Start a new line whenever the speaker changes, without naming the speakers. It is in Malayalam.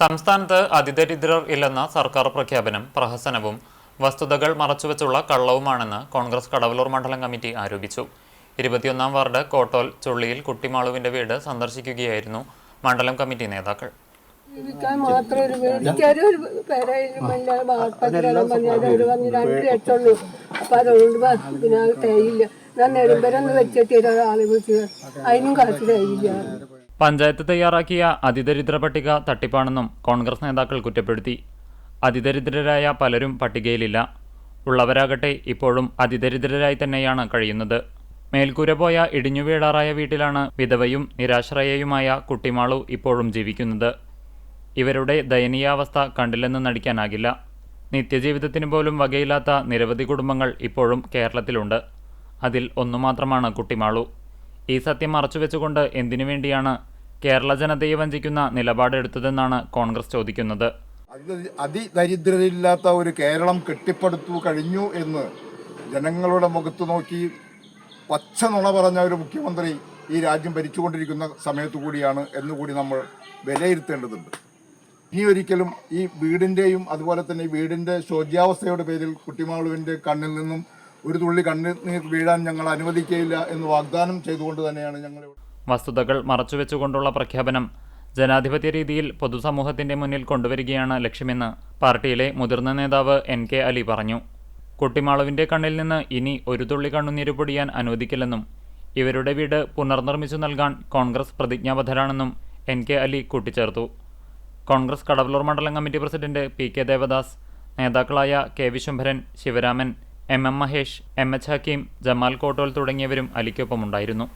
സംസ്ഥാനത്ത് അതിദരിദ്രർ ഇല്ലെന്ന സർക്കാർ പ്രഖ്യാപനം പ്രഹസനവും വസ്തുതകൾ മറച്ചുവെച്ചുള്ള കള്ളവുമാണെന്ന് കോൺഗ്രസ് കടവലൂർ മണ്ഡലം കമ്മിറ്റി ആരോപിച്ചു. ഇരുപത്തിയൊന്നാം വാർഡ് കോട്ടോൽ ചുള്ളിയിൽ കുട്ടിമാളുവിന്റെ വീട് സന്ദർശിക്കുകയായിരുന്നു മണ്ഡലം കമ്മിറ്റി നേതാക്കൾ.
ജീവിക്കാൻ മാത്രം ഒരു വീടിക്കാരും ഒരു പേരായാലും പറഞ്ഞാൽ ഒരു പറഞ്ഞ് രണ്ട് ലക്ഷമുള്ളൂ അപ്പൊ അതുകൊണ്ട് പിന്നെ തേയില്ല. ഞാൻ നെടുമ്പരൊന്ന് വെച്ചിട്ട് ഒരാളെ വിളിച്ചത് അതിനും കാശ് തേയില്ല.
പഞ്ചായത്ത് തയ്യാറാക്കിയ അതിദരിദ്ര പട്ടിക തട്ടിപ്പാണെന്നും കോൺഗ്രസ് നേതാക്കൾ കുറ്റപ്പെടുത്തി. അതിദരിദ്രരായ പലരും പട്ടികയിലില്ല. ഉള്ളവരാകട്ടെ ഇപ്പോഴും അതിദരിദ്രരായി തന്നെയാണ് കഴിയുന്നത്. മേൽക്കൂര പോയ ഇടിഞ്ഞു വീഴാറായ വീട്ടിലാണ് വിധവയും നിരാശ്രയയുമായ കുട്ടിമാളു ഇപ്പോഴും ജീവിക്കുന്നത്. ഇവരുടെ ദയനീയാവസ്ഥ കണ്ടില്ലെന്ന് നടിക്കാനാകില്ല. നിത്യജീവിതത്തിന് പോലും വകയില്ലാത്ത നിരവധി കുടുംബങ്ങൾ ഇപ്പോഴും കേരളത്തിലുണ്ട്. അതിൽ ഒന്നുമാത്രമാണ് കുട്ടിമാളു. ഈ സത്യം മറച്ചുവെച്ചുകൊണ്ട് എന്തിനു വേണ്ടിയാണ് കേരള ജനതയെ വഞ്ചിക്കുന്ന നിലപാടെടുത്തതെന്നാണ് കോൺഗ്രസ് ചോദിക്കുന്നത്.
അതി അതിദരിദ്രരില്ലാത്ത ഒരു കേരളം കെട്ടിപ്പടുത്തു കഴിഞ്ഞു എന്ന് ജനങ്ങളുടെ മുഖത്ത് നോക്കി പച്ച നുണ പറഞ്ഞ ഒരു മുഖ്യമന്ത്രി ഈ രാജ്യം ഭരിച്ചുകൊണ്ടിരിക്കുന്ന സമയത്തു കൂടിയാണ് എന്നുകൂടി നമ്മൾ വിലയിരുത്തേണ്ടതുണ്ട്. ഇനി ഒരിക്കലും ഈ വീടിന്റെയും അതുപോലെ തന്നെ വീടിന്റെ ശോച്യാവസ്ഥയുടെ പേരിൽ കുട്ടിമാളുവിന്റെ കണ്ണിൽ നിന്നും ഒരു തുള്ളി കണ്ണിൽ വീഴാൻ ഞങ്ങൾ അനുവദിക്കുകയില്ല എന്ന് വാഗ്ദാനം ചെയ്തുകൊണ്ട് തന്നെയാണ് ഞങ്ങൾ
വസ്തുതകൾ മറച്ചുവെച്ചുകൊണ്ടുള്ള പ്രഖ്യാപനം ജനാധിപത്യ രീതിയിൽ പൊതുസമൂഹത്തിന്റെ മുന്നിൽ കൊണ്ടുവരികയാണ് ലക്ഷ്യമെന്ന് പാർട്ടിയിലെ മുതിർന്ന നേതാവ് എൻ കെ അലി പറഞ്ഞു. കുട്ടിമാളുവിന്റെ കണ്ണിൽ നിന്ന് ഇനി ഒരു തുള്ളി കണ്ണുനീര് പൊടിയാൻ അനുവദിക്കില്ലെന്നും ഇവരുടെ വീട് പുനർനിർമ്മിച്ചു നൽകാൻ കോൺഗ്രസ് പ്രതിജ്ഞാബദ്ധരാണെന്നും എൻ കെ അലി കൂട്ടിച്ചേർത്തു. കോൺഗ്രസ് കടവലൂർ മണ്ഡലം committee president P K Devadas നേതാക്കളായ K Viswambharan Sivaraman M M Mahesh M H Hakeem Jamal Kottol തുടങ്ങിയവരും അലിക്കൊപ്പമുണ്ടായിരുന്നു.